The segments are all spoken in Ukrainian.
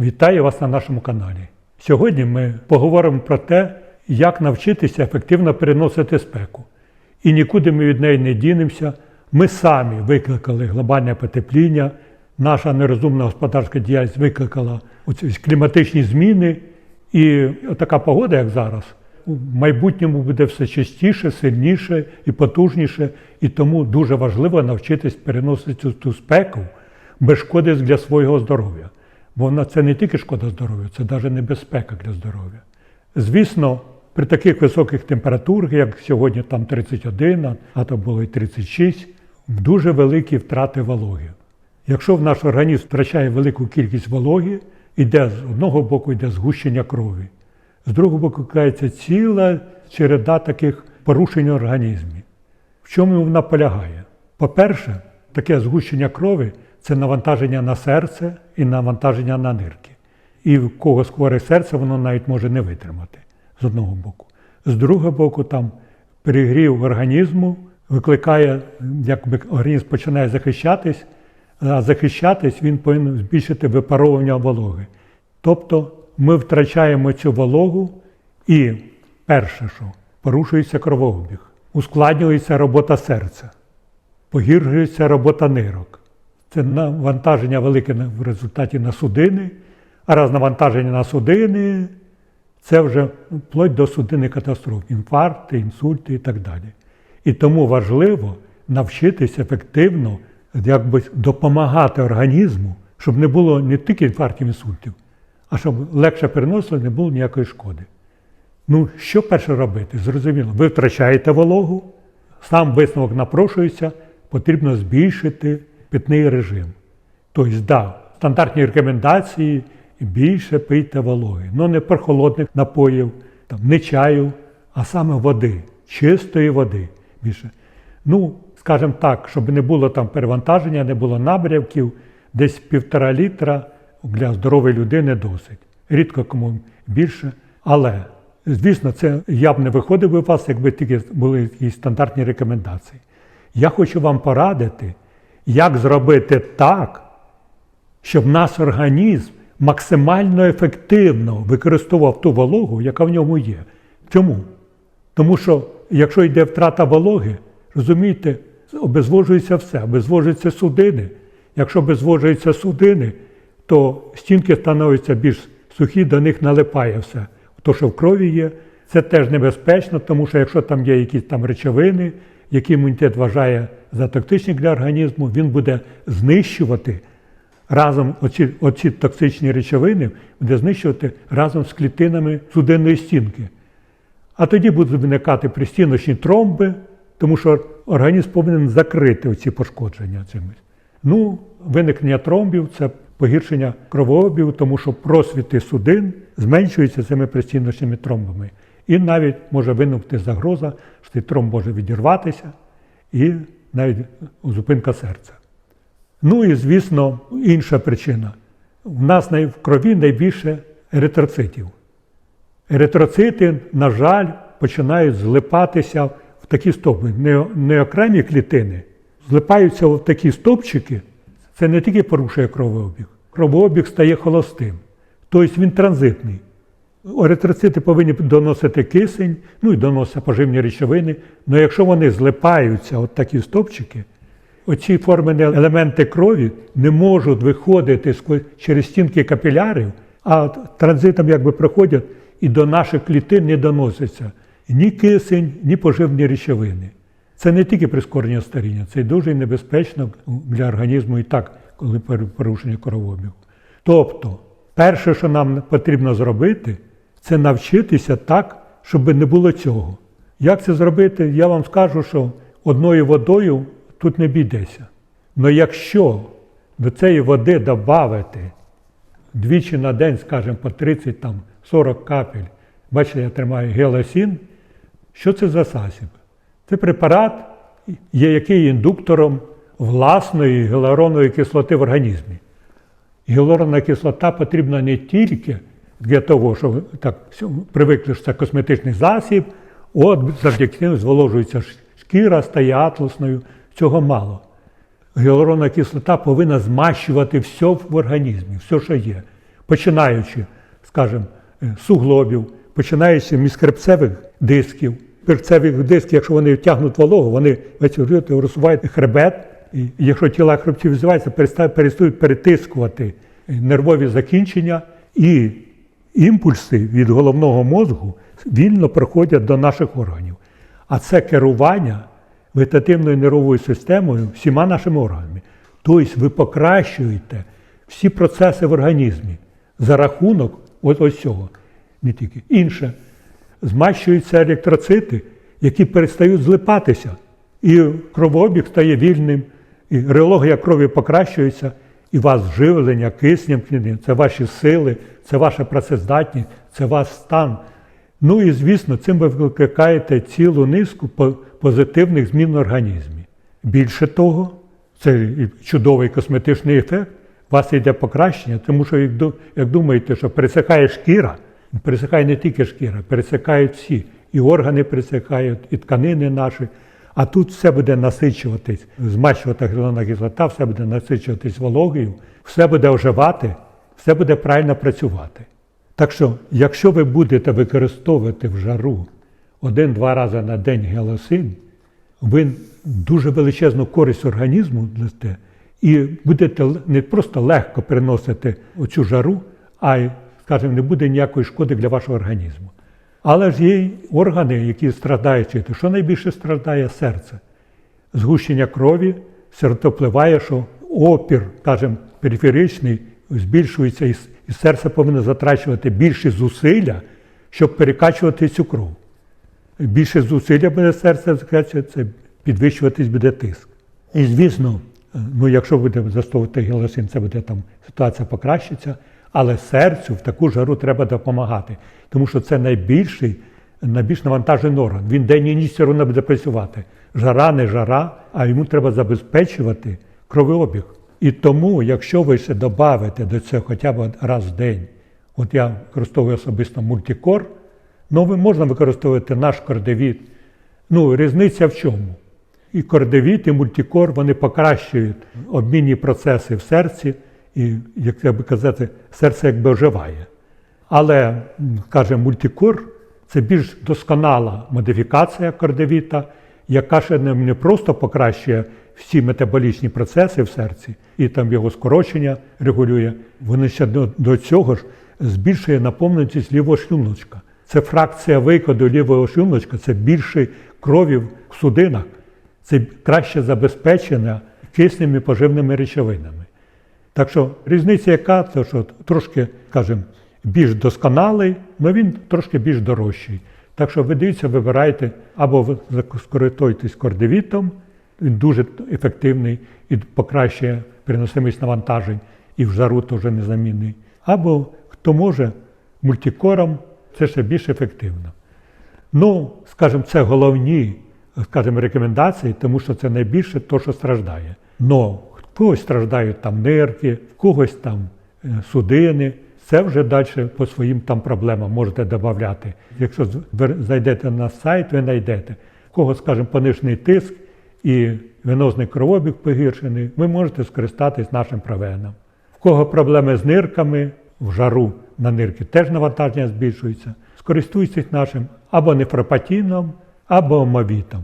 Вітаю вас на нашому каналі. Сьогодні ми поговоримо про те, як навчитися ефективно переносити спеку. І нікуди ми від неї не дінемося. Ми самі викликали глобальне потепління, наша нерозумна господарська діяльність викликала кліматичні зміни. І така погода, як зараз, у майбутньому буде все частіше, сильніше і потужніше. І тому дуже важливо навчитись переносити цю спеку без шкоди для свого здоров'я. Бо вона це не тільки шкода здоров'я, це навіть небезпека для здоров'я. Звісно, при таких високих температурах, як сьогодні там 31, а то було і 36, дуже великі втрати вологи. Якщо в наш організм втрачає велику кількість вологи, іде з одного боку йде згущення крові, з другого боку кається ціла череда таких порушень організмі. В чому вона полягає? По-перше, таке згущення крові це навантаження на серце і навантаження на нирки. І в кого хворе серце, воно навіть може не витримати з одного боку. З другого боку, там перегрів організму викликає, якби організм починає захищатись, а захищатись він повинен збільшити випаровування вологи. Тобто ми втрачаємо цю вологу, і перше, що порушується кровообіг, ускладнюється робота серця, погіршується робота нирок. Це навантаження велике в результаті на судини, а раз навантаження на судини це вже вплоть до судинних катастроф, інфаркти, інсульти і так далі. І тому важливо навчитися ефективно якби, допомагати організму, щоб не було не тільки інфарктів, інсультів, а щоб легше переносили, не було ніякої шкоди. Ну, що перше робити? Зрозуміло, ви втрачаєте вологу, сам висновок напрошується, потрібно збільшити питний режим. Тобто, да, стандартні рекомендації більше пийте вологи. Ну не прохолодних напоїв, там, не чаю, а саме води, чистої води більше. Ну, скажімо так, щоб не було там перевантаження, не було набрявків, десь півтора літра для здорової людини досить. Рідко кому більше. Але, звісно, це я б не виходив у вас, якби тільки були якісь стандартні рекомендації. Я хочу вам порадити, як зробити так, щоб наш організм максимально ефективно використовував ту вологу, яка в ньому є. Чому? Тому що якщо йде втрата вологи, розумієте, обезвожується все, обезвожуються судини. Якщо обезвожуються судини, то стінки становляться більш сухі, до них налипає все. То, що в крові є, це теж небезпечно, тому що якщо там є якісь там речовини, які імунітет вважає за токсичні для організму, він буде знищувати разом оці, оці токсичні речовини, буде знищувати разом з клітинами судинної стінки. А тоді будуть виникати пристіночні тромби, тому що організм повинен закрити ці пошкодження цимось. Ну, виникнення тромбів це погіршення кровообігу, тому що просвіти судин зменшуються цими пристіночними тромбами. І навіть може виникнути загроза, що тромб може відірватися і навіть зупинка серця. Ну і, звісно, інша причина. У нас в крові найбільше еритроцитів. Еритроцити, на жаль, починають злипатися в такі стовпи. Не, не окремі клітини, злипаються в такі стовпчики. Це не тільки порушує кровообіг, кровообіг стає холостим, тобто він транзитний. Еритроцити повинні доносити кисень, ну і доносять поживні речовини. Але якщо вони злипаються, от такі стовпчики, оці формені елементи крові не можуть виходити через стінки капілярів, а транзитом якби проходять і до наших клітин не доносяться ні кисень, ні поживні речовини. Це не тільки прискорення старіння, це дуже небезпечно для організму і так, коли порушення кровообігу. Тобто, перше, що нам потрібно зробити, це навчитися так, щоб не було цього. Як це зробити? Я вам скажу, що одною водою тут не бійдеся. Але якщо до цієї води додати двічі на день, скажімо, по 30 там, 40 капель, бачите, я тримаю гелосін, що це за засіб? Це препарат, є який індуктором власної гіалуронової кислоти в організмі. Гіалуронна кислота потрібна не тільки для того, що так привикли, що це косметичний засіб, от завдяки ним зволожується шкіра, стає атласною. Цього мало. Гіалуронна кислота повинна змащувати все в організмі, все, що є. починаючи, скажімо, е, суглобів, починаючи з міжхребцевих дисків. Хребцевих дисків, якщо вони тягнуть вологу, вони розсувають хребет. І якщо тіла хребців відзиваються, перестають перестають перетискувати нервові закінчення, і імпульси від головного мозку вільно проходять до наших органів. А це керування вегетативною нервовою системою всіма нашими органами. Тобто ви покращуєте всі процеси в організмі за рахунок от ось цього. Не тільки інше. Змащуються електроцити, які перестають злипатися. І кровообіг стає вільним, і реологія крові покращується, і вас живлення киснем, це ваші сили, це ваша працездатність, це ваш стан. Ну і звісно, цим ви викликаєте цілу низку позитивних змін в організмі. Більше того, це чудовий косметичний ефект. У вас йде покращення, тому що як, думаєте, що пересихає шкіра, пересихає не тільки шкіра, пересихають всі. І органи пересихають, і тканини наші. А тут все буде насичуватись, змащувати грилона кислота, все буде насичуватись вологою, все буде оживати, все буде правильно працювати. Так що, якщо ви будете використовувати в жару один-два рази на день гелосин, ви дуже величезну користь організму дасте і будете не просто легко переносити оцю жару, а й, скажімо, не буде ніякої шкоди для вашого організму. Але ж є органи, які страждають. від. Що найбільше страждає серце? Згущення крові, все впливає, що опір, скажімо, периферичний збільшується, і серце повинно затрачувати більше зусилля, щоб перекачувати цю кров. Більше зусилля буде серце затрачувати, це підвищуватись буде тиск. І звісно, ну якщо буде застосовувати гелосин, це буде там ситуація покращиться, але серцю в таку жару треба допомагати, тому що це найбільший, найбільш навантажений орган. Він день і ніч все одно буде працювати. Жара, не жара, а йому треба забезпечувати кровообіг. І тому, якщо ви ще додавите до цього хоча б раз в день, от я використовую особисто мультикор, ну ви можна використовувати наш кордевіт. Ну, різниця в чому? І кордевіт, і мультикор вони покращують обмінні процеси в серці, і, як би казати, серце якби оживає. Але, каже, мультикор це більш досконала модифікація кордевіта, яка ще не, просто покращує всі метаболічні процеси в серці, і там його скорочення регулює, вони ще до, до цього ж збільшує наповненість лівого шлуночка. Це фракція викиду лівого шлуночка, це більше крові в судинах, це краще забезпечення киснем і поживними речовинами. Так що різниця яка, це що трошки, скажімо, більш досконалий, але він трошки більш дорожчий. Так що ви дивіться, вибирайте або скористуйтесь кордевітом, він дуже ефективний і покращує переносимість навантажень, і в жару теж незамінний. Або хто може мультикором, це ще більш ефективно. Ну, скажімо, це головні скажімо, рекомендації, тому що це найбільше то, що страждає. Но когось страждають там нирки, в когось там е, судини. Це вже далі по своїм там проблемам можете додати. Якщо зайдете на сайт, ви знайдете. В кого, скажімо, понижений тиск і венозний кровобіг погіршений, ви можете скористатись нашим провеном. В кого проблеми з нирками, в жару на нирки теж навантаження збільшується. Скористуйтесь нашим або нефропатіном, або омовітом.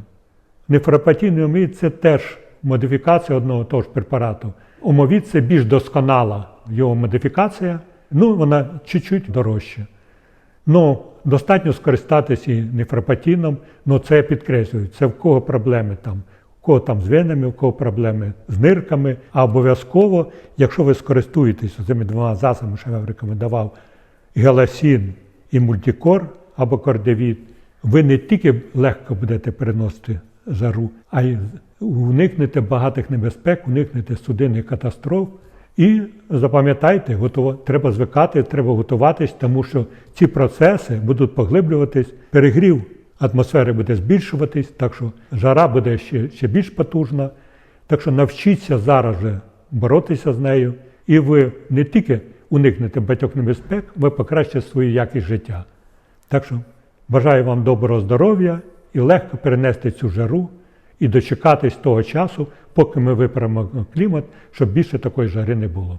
Нефропатійний омовіт – це теж модифікація одного того ж препарату. Омовіт – це більш досконала його модифікація, ну вона чуть-чуть дорожча. Ну, достатньо скористатися і нефропатіном, але це я підкреслюю, це в кого проблеми там, в кого там з венами, в кого проблеми з нирками, а обов'язково, якщо ви скористуєтесь цими двома засобами, що я вам рекомендував, геласін і мультикор або кордевіт, ви не тільки легко будете переносити жару, а й уникнете багатих небезпек, уникнете судинних катастроф. І запам'ятайте, треба звикати, треба готуватись, тому що ці процеси будуть поглиблюватись, перегрів атмосфери буде збільшуватись, так що жара буде ще, ще більш потужна. Так що навчіться зараз же боротися з нею, і ви не тільки уникнете багатьох небезпек, ви покращите свою якість життя. Так що бажаю вам доброго здоров'я і легко перенести цю жару і дочекатись того часу, поки ми виправимо клімат, щоб більше такої жари не було.